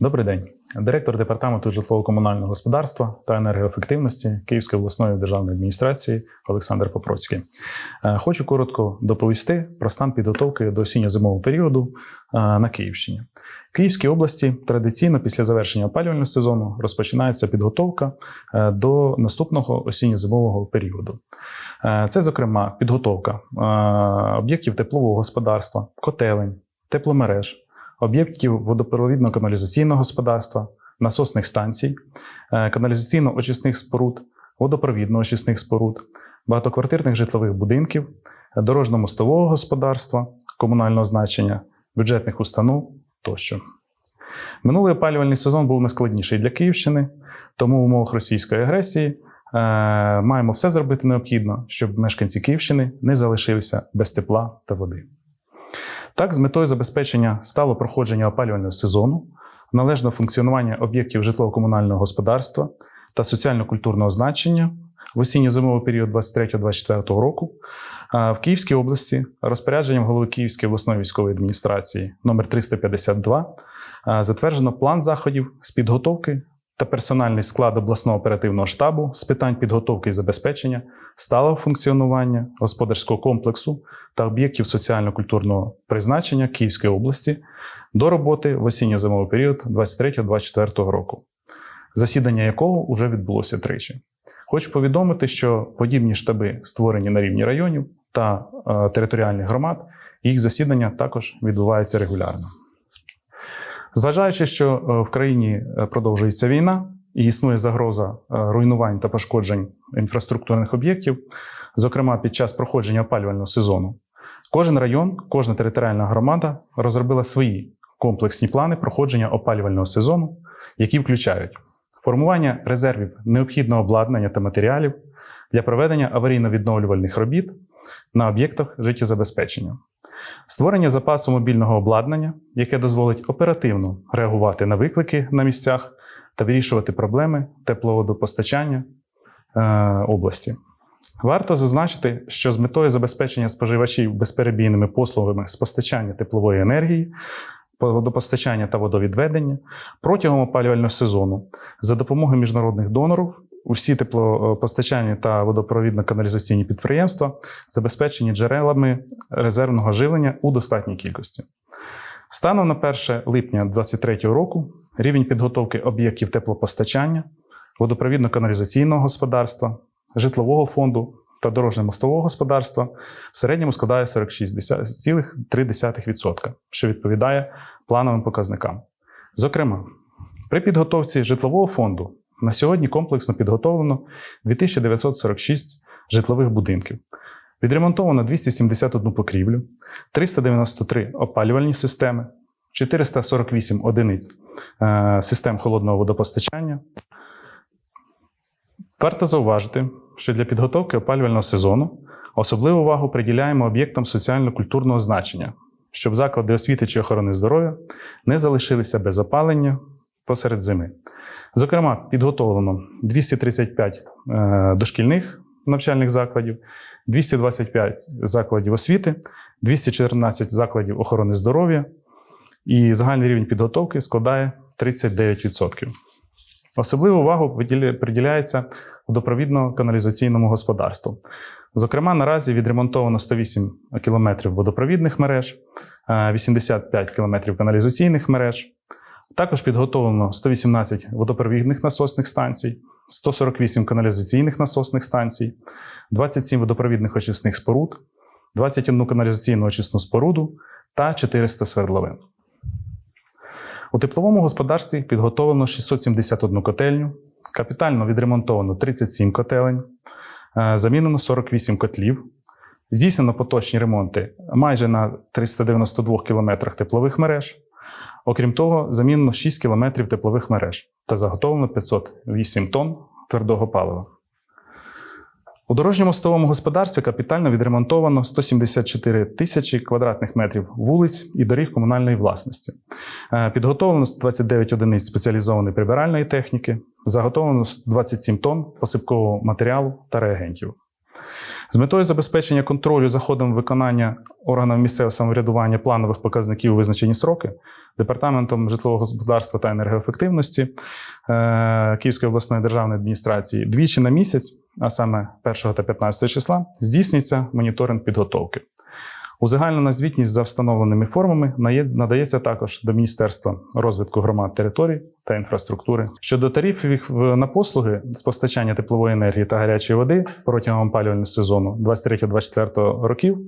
Добрий день, директор департаменту житлово-комунального господарства та енергоефективності Київської обласної державної адміністрації Олександр Попроцький. Е, Хочу коротко доповісти про стан підготовки до осінньо-зимового періоду е, на Київщині. В Київській області традиційно після завершення опалювального сезону розпочинається підготовка е, до наступного осінньо-зимового періоду. Це, зокрема, підготовка об'єктів теплового господарства, котелень, тепломереж об'єктів водопровідно-каналізаційного господарства, насосних станцій, е, каналізаційно-очисних споруд, водопровідно-очисних споруд, багатоквартирних житлових будинків, дорожньо-мостового господарства, комунального значення, бюджетних установ тощо. Минулий опалювальний сезон був найскладніший для Київщини, тому в умовах російської агресії е, маємо все зробити необхідно, щоб мешканці Київщини не залишилися без тепла та води. Так, з метою забезпечення стало проходження опалювального сезону, належного функціонування об'єктів житлово-комунального господарства та соціально-культурного значення в осінньо-зимовий період 23-24 року в Київській області розпорядженням голови Київської обласної військової адміністрації номер 352 а, затверджено план заходів з підготовки та персональний склад обласного оперативного штабу з питань підготовки і забезпечення сталого функціонування господарського комплексу та об'єктів соціально-культурного призначення Київської області до роботи в осінньо-зимовий період 23-24 року, засідання якого вже відбулося тричі. Хочу повідомити, що подібні штаби створені на рівні районів та е, територіальних громад, їх засідання також відбуваються регулярно. Зважаючи, що е, в країні е, продовжується війна і існує загроза е, руйнувань та пошкоджень інфраструктурних об'єктів, зокрема під час проходження опалювального сезону, кожен район, кожна територіальна громада розробила свої комплексні плани проходження опалювального сезону, які включають формування резервів необхідного обладнання та матеріалів для проведення аварійно-відновлювальних робіт на об'єктах життєзабезпечення. Створення запасу мобільного обладнання, яке дозволить оперативно реагувати на виклики на місцях та вирішувати проблеми тепловодопостачання е, області. Варто зазначити, що з метою забезпечення споживачів безперебійними послугами з постачання теплової енергії, водопостачання та водовідведення протягом опалювального сезону за допомогою міжнародних донорів усі теплопостачальні та водопровідно-каналізаційні підприємства забезпечені джерелами резервного живлення у достатній кількості. Станом на 1 липня 2023 року рівень підготовки об'єктів теплопостачання, водопровідно-каналізаційного господарства, житлового фонду та дорожньо-мостового господарства в середньому складає 46,3%, що відповідає плановим показникам. Зокрема, при підготовці житлового фонду на сьогодні комплексно підготовлено 2946 житлових будинків. Відремонтовано 271 покрівлю, 393 опалювальні системи, 448 одиниць е, систем холодного водопостачання. Варто зауважити, що для підготовки опалювального сезону особливу увагу приділяємо об'єктам соціально-культурного значення, щоб заклади освіти чи охорони здоров'я не залишилися без опалення посеред зими. Зокрема, підготовлено 235 е, дошкільних навчальних закладів, 225 закладів освіти, 214 закладів охорони здоров'я, і загальний рівень підготовки складає 39%. Особливу увагу приділяється водопровідно-каналізаційному господарству. Зокрема, наразі відремонтовано 108 кілометрів водопровідних мереж, 85 кілометрів каналізаційних мереж. Також підготовлено 118 водопровідних насосних станцій, 148 каналізаційних насосних станцій, 27 водопровідних очисних споруд, 21 каналізаційну очисну споруду та 400 свердловин. У тепловому господарстві підготовлено 671 котельню, капітально відремонтовано 37 котелень, е, замінено 48 котлів, здійснено поточні ремонти майже на 392 кілометрах теплових мереж. Окрім того, замінено 6 кілометрів теплових мереж та заготовлено 508 тонн твердого палива. У дорожньому мостовому господарстві капітально відремонтовано 174 тисячі квадратних метрів вулиць і доріг комунальної власності. Е, Підготовлено 29 одиниць спеціалізованої прибиральної техніки, заготовлено 27 тонн посипкового матеріалу та реагентів. З метою забезпечення контролю за ходом виконання органами місцевого самоврядування планових показників у визначені сроки Департаментом житлового господарства та енергоефективності е, Київської обласної державної адміністрації двічі на місяць, а саме 1 та 15 числа, здійснюється моніторинг підготовки. Узагальнена звітність за встановленими формами надається також до Міністерства розвитку громад територій та інфраструктури. Щодо тарифів на послуги з постачання теплової енергії та гарячої води протягом опалювального сезону 23-24 років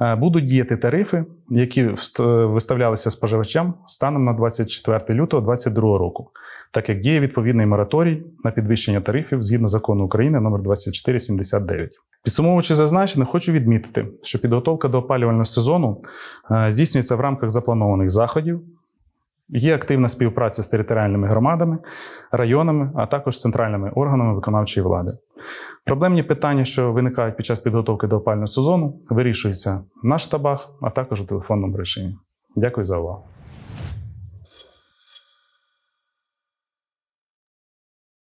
е, будуть діяти тарифи, які виставлялися споживачам станом на 24 лютого 2022 року, так як діє відповідний мораторій на підвищення тарифів згідно закону України номер 2479. Підсумовуючи зазначене, хочу відмітити, що підготовка до опалювального сезону е, здійснюється в рамках запланованих заходів. Є активна співпраця з територіальними громадами, районами, а також центральними органами виконавчої влади. Проблемні питання, що виникають під час підготовки до опального сезону, вирішуються на штабах, а також у телефонному режимі. Дякую за увагу.